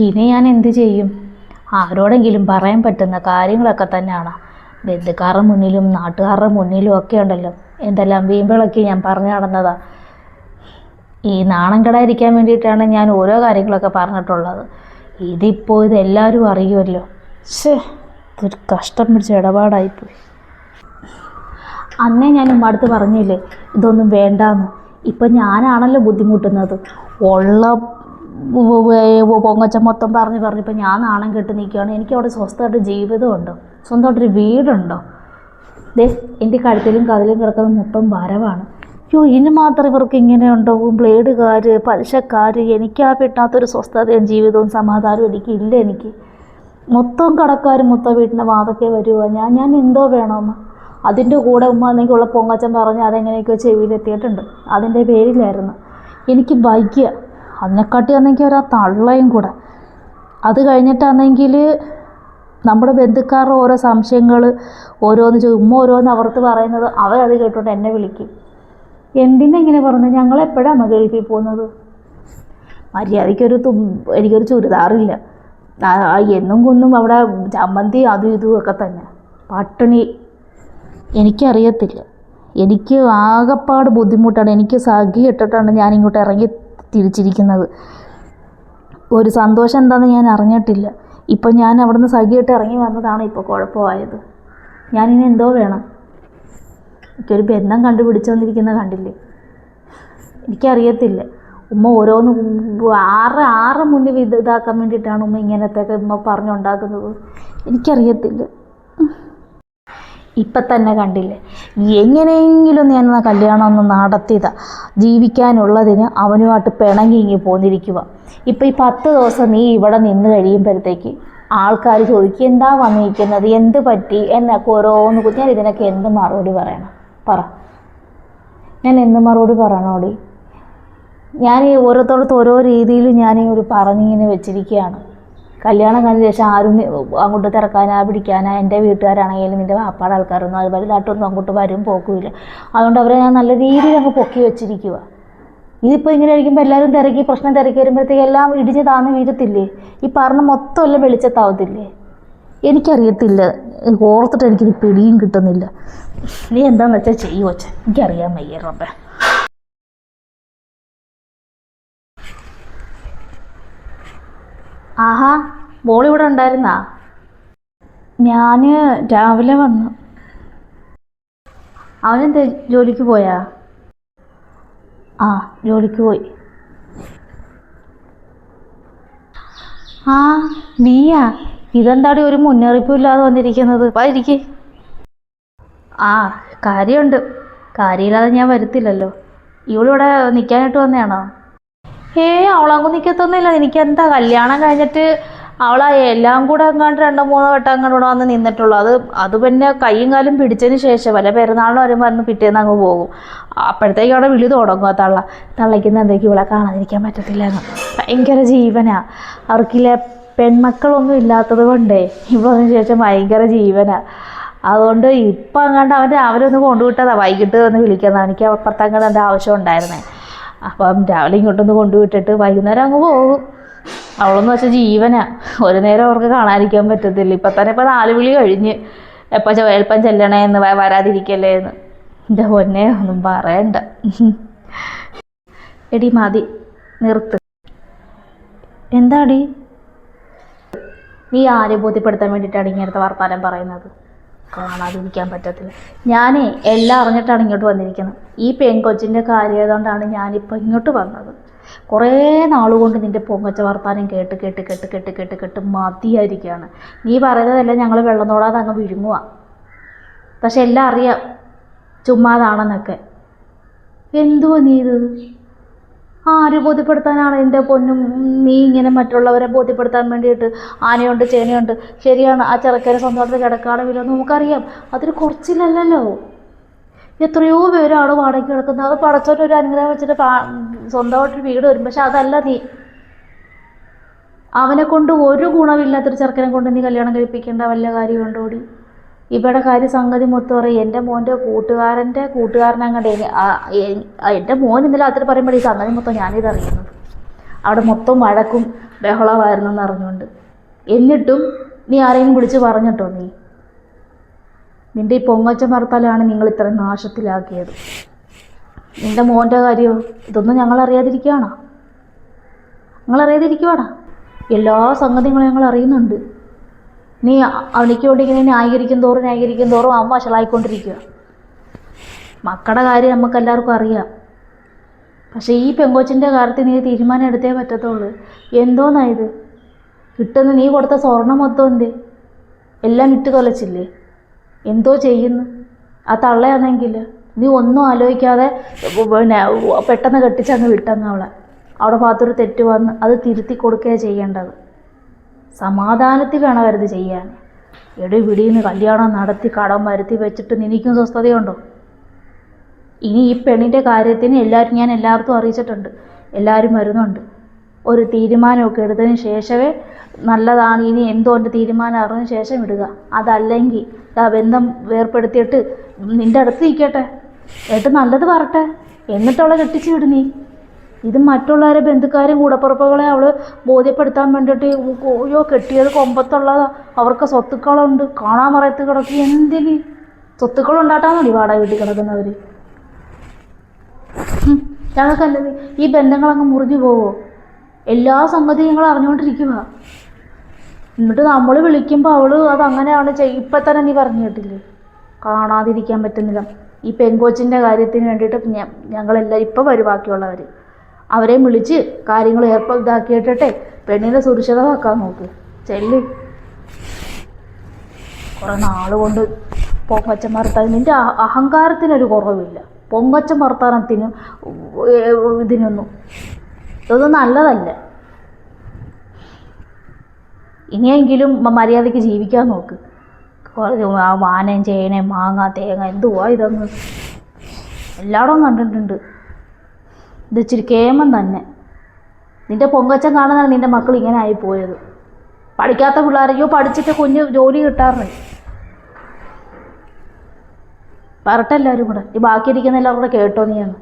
ഇനി ഞാൻ എന്ത് ചെയ്യും? ആരോടെങ്കിലും പറയാൻ പറ്റുന്ന കാര്യങ്ങളൊക്കെ തന്നെയാണ്. ബന്ധുക്കാരുടെ മുന്നിലും നാട്ടുകാരുടെ മുന്നിലും ഒക്കെ ഉണ്ടല്ലോ. എന്തെല്ലാം വീമ്പിളക്കി ഞാൻ പറഞ്ഞു നടന്നതാ. ഈ നാണം കെടാതിരിക്കാൻ വേണ്ടിയിട്ടാണ് ഞാൻ ഓരോ കാര്യങ്ങളൊക്കെ പറഞ്ഞിട്ടുള്ളത്. ഇതിപ്പോൾ ഇതെല്ലാവരും അറിയുമല്ലോ. ഷേ ഇതൊരു കഷ്ടം പിടിച്ച ഇടപാടായിപ്പോയി. അന്നേ ഞാൻ ഉമ്മടുത്ത് പറഞ്ഞില്ലേ ഇതൊന്നും വേണ്ടാന്ന്. ഇപ്പം ഞാനാണല്ലോ ബുദ്ധിമുട്ടുന്നത്. ഉള്ള പൊങ്ങച്ച മൊത്തം പറഞ്ഞ് പറഞ്ഞപ്പോൾ ഞാൻ നാണം കെട്ട് നിൽക്കുകയാണ്. എനിക്ക് അവിടെ സ്വസ്ഥമായിട്ട് ജീവിതമുണ്ടോ. സ്വന്തമായിട്ടൊരു വീടുണ്ടോ? ദേ എന്റെ കഴുത്തിലും കതിലും കിടക്കുന്ന മൊത്തം വരവാണ്. അയ്യോ ഇനി മാത്രം ഇവർക്ക് ഇങ്ങനെ ഉണ്ടാവും. ബ്ലേഡുകാർ പലിശക്കാർ എനിക്ക് കിട്ടാത്തൊരു സ്വസ്ഥതയും ജീവിതവും സമാധാനവും എനിക്ക് ഇല്ല എനിക്ക്. മൊത്തം കടക്കാർ മൊത്തം വീട്ടിന്റെ വാതൊക്കെ വരുക ഞാൻ ഞാൻ എന്തോ വേണമെന്ന് അതിന്റെ കൂടെ ഉമ്മ എന്നെങ്കിൽ ഉള്ള പൊങ്ങച്ചൻ പറഞ്ഞ് അതെങ്ങനെയൊക്കെയോ ചെവിയിലെത്തിയിട്ടുണ്ട്. അതിന്റെ പേരിലായിരുന്നു. എനിക്ക് വൈകിയ അതിനെക്കാട്ടി ആണെങ്കിൽ ഒരു ആ തള്ളയും കൂടെ. അത് കഴിഞ്ഞിട്ടാണെങ്കിൽ നമ്മുടെ ബന്ധുക്കാരുടെ ഓരോ സംശയങ്ങൾ ഓരോന്ന് ഉമ്മ ഓരോന്ന് അവർക്ക് പറയുന്നത് അവരത് കേട്ടോണ്ട് എന്നെ വിളിക്കും. എന്തിനാ ഇങ്ങനെ പറഞ്ഞു ഞങ്ങൾ എപ്പോഴാണ് ഗൾഫിൽ പോകുന്നത്? മര്യാദയ്ക്കൊരു തും എനിക്കൊരു ചുരിദാറില്ല. എന്നും കൊന്നും അവിടെ ചമ്മന്തി അതും ഇതും ഒക്കെ തന്നെ. പട്ടിണി. എനിക്കറിയത്തില്ല. എനിക്ക് ആകെപ്പാട് ബുദ്ധിമുട്ടാണ്. എനിക്ക് സഖി ഇട്ടിട്ടാണ് ഞാൻ ഇങ്ങോട്ട് ഇറങ്ങി തിരിച്ചിരിക്കുന്നത്. ഒരു സന്തോഷം എന്താണെന്ന് ഞാൻ അറിഞ്ഞിട്ടില്ല. ഇപ്പോൾ ഞാൻ അവിടുന്ന് സഖിയിട്ട് ഇറങ്ങി വന്നതാണ് ഇപ്പോൾ കുഴപ്പമായത്. ഞാനിനി എന്തോ വേണം. എനിക്കൊരു ബന്ധം കണ്ടുപിടിച്ചു വന്നിരിക്കുന്ന കണ്ടില്ലേ? എനിക്കറിയത്തില്ല. ഉമ്മ ഓരോന്ന് ആറ് ആറ് മുന്നിൽ ഇതാക്കാൻ വേണ്ടിയിട്ടാണ് ഉമ്മ ഇങ്ങനത്തെയൊക്കെ ഉമ്മ പറഞ്ഞുണ്ടാക്കുന്നത്. എനിക്കറിയത്തില്ല. ഇപ്പം തന്നെ കണ്ടില്ലേ? എങ്ങനെയെങ്കിലും ഞാൻ ആ കല്യാണം ഒന്ന് നടത്തിയതാ. ജീവിക്കാനുള്ളതിന് അവനുമായിട്ട് പിണങ്ങി ഇങ്ങി പോന്നിരിക്കുക ഇപ്പം ഈ പത്ത് ദിവസം നീ ഇവിടെ നിന്ന് കഴിയുമ്പോഴത്തേക്ക് ആൾക്കാർ ചോദിക്കും എന്താ വന്നിരിക്കുന്നത്? എന്ത് പറ്റി? എന്നൊക്കെ ഓരോന്ന് ഞാൻ ഇതിനൊക്കെ എന്ത് മറുപടി പറയണം? പറ. ഞാൻ എന്ത് മറുപടി പറയണോടി? ഞാൻ ഈ ഓരോരുത്തോടത്ത് ഓരോ രീതിയിൽ ഞാൻ ഒരു പറഞ്ഞിങ്ങനെ വെച്ചിരിക്കുകയാണ്. കല്യാണം കഴിഞ്ഞ ശേഷം ആരും അങ്ങോട്ട് തിരക്കാനാ പിടിക്കാനാ എന്റെ വീട്ടുകാരാണെങ്കിലും നിന്റെ വാപ്പാടെ ആൾക്കാരൊന്നും അത് വലുതായിട്ടൊന്നും അങ്ങോട്ട് വരും പോക്കുമില്ല അതുകൊണ്ട് അവരെ ഞാൻ നല്ല രീതിയിൽ അങ്ങ് പൊക്കി വെച്ചിരിക്കുക ഇതിപ്പോൾ ഇങ്ങനെ ആയിരിക്കുമ്പോൾ എല്ലാവരും തിരക്കി പ്രശ്നം തിരക്കി വരുമ്പോഴത്തേക്ക് എല്ലാം ഇടിഞ്ഞ് താന്ന് വീഴത്തില്ലേ? ഈ പറഞ്ഞ മൊത്തം എല്ലാം വെളിച്ചത്താവത്തില്ലേ? എനിക്കറിയത്തില്ല. ഓർത്തിട്ട് എനിക്കിത് പിടിയും കിട്ടുന്നില്ല. നീ എന്താണെന്ന് വെച്ചാൽ ചെയ്യുവച്ചാൽ എനിക്കറിയാൻ വയ്യ റബ്ബേ. ആഹാ മോളിവിടെ ഉണ്ടായിരുന്നാ? ഞാൻ രാവിലെ വന്നു. അവനെന്ത് ജോലിക്ക് പോയാ? ആ ജോലിക്ക് പോയി. ആ നീയാ? ഇതെന്താടി ഒരു മുന്നറിയിപ്പും ഇല്ലാതെ വന്നിരിക്കുന്നത്? വരിക്ക് ആ കാര്യമുണ്ട്. കാര്യമില്ലാതെ ഞാൻ വരത്തില്ലല്ലോ. ഇവളിവിടെ നിൽക്കാനായിട്ട് വന്നതാണോ? ഏ അവളങ്ങ് നിക്കത്തൊന്നുമില്ല. എനിക്ക് എന്താ കല്യാണം കഴിഞ്ഞിട്ട് അവളാ എല്ലാം കൂടെ അങ്ങാണ്ട് രണ്ടോ മൂന്നോ വട്ടം അങ്ങോട്ട് ഇവിടെ വന്ന് നിന്നിട്ടുള്ളൂ. അത് അത് പിന്നെ കൈയും കാലും പിടിച്ചതിന് ശേഷം വല്ല പെരുന്നാളിന് വരുമ്പോൾ അന്ന് പിറ്റേന്ന് അങ്ങ് പോകും. അപ്പോഴത്തേക്ക് അവിടെ വിളി തുടങ്ങും ആ തള്ള. തള്ളയ്ക്കുന്ന എന്തൊക്കെ ഇവളെ കാണാതിരിക്കാൻ പറ്റത്തില്ല എന്ന് ഭയങ്കര ജീവനാ. അവർക്കില്ല പെൺമക്കളൊന്നും ഇല്ലാത്തത് കൊണ്ടേ ഇവളതിന് ശേഷം ഭയങ്കര ജീവനാ. അതുകൊണ്ട് ഇപ്പം അങ്ങാണ്ട് അവൻ രാവിലെ ഒന്ന് കൊണ്ടുവിട്ടതാ. വൈകിട്ട് വന്ന് വിളിക്കുന്നതാണ് എനിക്ക് അപ്പുറത്തങ്ങാണ്ട് എന്റെ ആവശ്യം ഉണ്ടായിരുന്നേ. അപ്പം രാവിലെ ഇങ്ങോട്ടൊന്ന് കൊണ്ടുവിട്ടിട്ട് വൈകുന്നേരം അങ്ങ് പോകും. അവളെന്ന് വെച്ചാൽ ജീവനാ. ഒരു നേരം അവർക്ക് കാണാതിരിക്കാൻ പറ്റത്തില്ല. ഇപ്പം തന്നെ ഇപ്പം നാല് വിളി കഴിഞ്ഞ് എപ്പോൾ എളുപ്പം ചെല്ലണേ എന്ന് വരാതിരിക്കല്ലേ എന്ന്. എന്റെ പൊന്നെ ഒന്നും പറയണ്ട. എടി മതി നിർത്ത്. എന്താടി? നീ ആരെ ബോധ്യപ്പെടുത്താൻ വേണ്ടിയിട്ടാണ് ഇങ്ങനത്തെ വർത്താനം പറയുന്നത്? കാണാതിരിക്കാൻ പറ്റത്തില്ല. ഞാനേ എല്ലാം അറിഞ്ഞിട്ടാണ് ഇങ്ങോട്ട് വന്നിരിക്കുന്നത്. ഈ പെൺകൊച്ചിന്റെ കാര്യം ഏതുകൊണ്ടാണ് ഞാനിപ്പോൾ ഇങ്ങോട്ട് വന്നത്. കുറേ നാളുകൊണ്ട് നിന്റെ പൊങ്ങച്ച വർത്താനം കേട്ട് കേട്ട് കേട്ട് കേട്ട് കേട്ട് കേട്ട് മതിയായിരിക്കുകയാണ്. നീ പറയുന്നതെല്ലാം ഞങ്ങൾ വെള്ളം തോടാതെ അങ്ങ് വിഴുങ്ങുക പക്ഷെ എല്ലാം അറിയാം. ചുമ്മാതാണെന്നൊക്കെ. എന്തുവാ നീ ഇത്? ആര് ബോധ്യപ്പെടുത്താനാണ് എന്റെ പൊന്നും നീ ഇങ്ങനെ മറ്റുള്ളവരെ ബോധ്യപ്പെടുത്താൻ വേണ്ടിയിട്ട് ആനയുണ്ട് ചേനയുണ്ട്. ശരിയാണ് ആ ചെറുക്കനെ സ്വന്തമായിട്ട് കിടക്കുകയാണെങ്കിലോ നമുക്കറിയാം. അതൊരു കുറച്ചില്ലല്ലോ. എത്രയോ പേരാണ് വാടകയ്ക്ക് കിടക്കുന്നത് അത് പടച്ചോട്ട് ഒരു അനുഗ്രഹം വെച്ചിട്ട് സ്വന്തമായിട്ടൊരു വീട് വരും പക്ഷെ അതല്ല നീ. അവനെ കൊണ്ട് ഒരു ഗുണമില്ലാത്തൊരു ചെറുക്കനെ കൊണ്ട് നീ കല്യാണം കഴിപ്പിക്കേണ്ട വല്ല കാര്യമുണ്ടോടി ഇവിടെ കാര്യ സംഗതി മൊത്തം പറയും എന്റെ മോന്റെ കൂട്ടുകാരന്റെ കൂട്ടുകാരനങ്ങടെ എന്റെ മോൻ ഇന്നലെ അത്ര പറയുമ്പോൾ ഈ സംഗതി മൊത്തം ഞാനിത് അറിയുന്നത് അവിടെ മൊത്തം വഴക്കും ബഹളമായിരുന്നെന്ന് അറിഞ്ഞുകൊണ്ട് എന്നിട്ടും നീ ആരെയും വിളിച്ച് പറഞ്ഞിട്ടോ നീ? നിന്റെ ഈ പൊങ്ങച്ച മറത്താലാണ് നിങ്ങൾ ഇത്ര നാശത്തിലാക്കിയത്. നിന്റെ മോന്റെ കാര്യമോ ഇതൊന്നും ഞങ്ങൾ അറിയാതിരിക്കുകയാണോ ഞങ്ങൾ അറിയാതിരിക്കുവാടാ എല്ലാ സംഗതികളും ഞങ്ങൾ അറിയുന്നുണ്ട് നീ അവനിക്ക് വേണ്ടി ഇങ്ങനെ ന്യായീകരിക്കും തോറും ന്യായീകരിക്കും തോറും അവൻ വഷളായിക്കൊണ്ടിരിക്കുക. മക്കളുടെ കാര്യം നമുക്ക് എല്ലാവർക്കും അറിയാം. പക്ഷേ ഈ പെങ്കൊച്ചിന്റെ കാര്യത്തിൽ നീ തീരുമാനം എടുത്തേ പറ്റത്തുള്ളൂ. എന്തോന്നാ ഇത് കിട്ടുന്ന നീ കൊടുത്ത സ്വർണം മൊത്തം എന്തേ? എല്ലാം ഇട്ട് തൊലച്ചില്ലേ? എന്തോ ചെയ്യുന്നു? ആ തള്ളയാണെങ്കിൽ നീ ഒന്നും ആലോചിക്കാതെ പിന്നെ പെട്ടെന്ന് കെട്ടിച്ചങ്ങ് വിട്ടങ്ങ് അവളെ. അവിടെ ഭാഗത്തൊരു തെറ്റ് വന്ന് അത് തിരുത്തി കൊടുക്കുകയാണ് ചെയ്യേണ്ടത്. സമാധാനത്തിൽ വേണം അവരത് ചെയ്യാൻ. എടി വിടിന്ന് കല്യാണം നടത്തി കടം വരുത്തി വെച്ചിട്ട് നിനക്കും സ്വസ്ഥതയുണ്ടോ? ഇനി ഈ പെണ്ണിന്റെ കാര്യത്തിന് എല്ലാവരും ഞാൻ എല്ലാവർക്കും അറിയിച്ചിട്ടുണ്ട്. എല്ലാവരും വരുന്നുണ്ട്. ഒരു തീരുമാനമൊക്കെ എടുത്തതിന് ശേഷമേ നല്ലതാണ്. ഇനി എന്തോ എന്റെ തീരുമാനം അറിഞ്ഞ ശേഷം ഇടുക അതല്ലെങ്കിൽ ആ ബന്ധം വേർപ്പെടുത്തിയിട്ട് നിന്റെ അടുത്ത് നിൽക്കട്ടെ. എന്നിട്ട് നല്ലത് പറട്ടെ. എന്നിട്ടുള്ള കെട്ടിച്ച് വിട് നീ. ഇത് മറ്റുള്ളവരെ ബന്ധുക്കാരും കൂടപ്പുറപ്പുകളെ അവൾ ബോധ്യപ്പെടുത്താൻ വേണ്ടിയിട്ട് അയ്യോ കെട്ടിയത് കൊമ്പത്തുള്ളതാ. അവർക്ക് സ്വത്തുക്കളുണ്ട്. കാണാൻ പറയത്ത് കിടക്കി. എന്തിന്? സ്വത്തുക്കളുണ്ടാട്ടാൻ മതി വാടക വീട്ടിൽ കിടക്കുന്നവർ ഞങ്ങൾക്കല്ലത് ഈ ബന്ധങ്ങളങ്ങ് മുറിഞ്ഞു പോവോ? എല്ലാ സംഗതിയും ഞങ്ങൾ അറിഞ്ഞുകൊണ്ടിരിക്കുക എന്നിട്ട് നമ്മൾ വിളിക്കുമ്പോൾ അവൾ അത് അങ്ങനെയാണ് ചെയ് ഇപ്പം തന്നെ നീ പറഞ്ഞു കേട്ടില്ലേ? കാണാതിരിക്കാൻ പറ്റുന്നില്ല. ഈ പെങ്കൊച്ചിന്റെ കാര്യത്തിന് വേണ്ടിയിട്ട് ഞങ്ങളെല്ലാം ഇപ്പം വരും ബാക്കിയുള്ളവർ അവരെയും വിളിച്ച് കാര്യങ്ങൾ ഏർപ്പ ഇതാക്കിയിട്ടെ പെണ്ണിനെ സുരക്ഷിതമാക്കാൻ നോക്ക്. ചെല്ലി. കുറേ നാൾ കൊണ്ട് പൊങ്കച്ചം വർത്താൻ നിന്റെ അഹ- അഹങ്കാരത്തിനൊരു കുറവില്ല. പൊങ്കച്ചം വർത്താനത്തിനും ഇതിനൊന്നും. ഇതൊന്നും നല്ലതല്ല. ഇനിയെങ്കിലും മര്യാദയ്ക്ക് ജീവിക്കാൻ നോക്ക്. വാനയും ചേനയും മാങ്ങ തേങ്ങ എന്തുവാ ഇതൊന്ന്? എല്ലായിടവും കണ്ടിട്ടുണ്ട്. ഇത് ഇച്ചിരി കേമം തന്നെ. നിന്റെ പൊങ്കച്ചം കാണുന്നതാണ് നിന്റെ മക്കൾ ഇങ്ങനെ ആയിപ്പോയത് പോയത്. പഠിക്കാത്ത പിള്ളേരെയോ പഠിച്ചിട്ട് കുഞ്ഞ് ജോലി കിട്ടാറുണ്ട് പറട്ടെ എല്ലാവരും കൂടെ. ഈ ബാക്കിയിരിക്കുന്ന എല്ലാവരും കൂടെ കേട്ടോ നീയാണ്.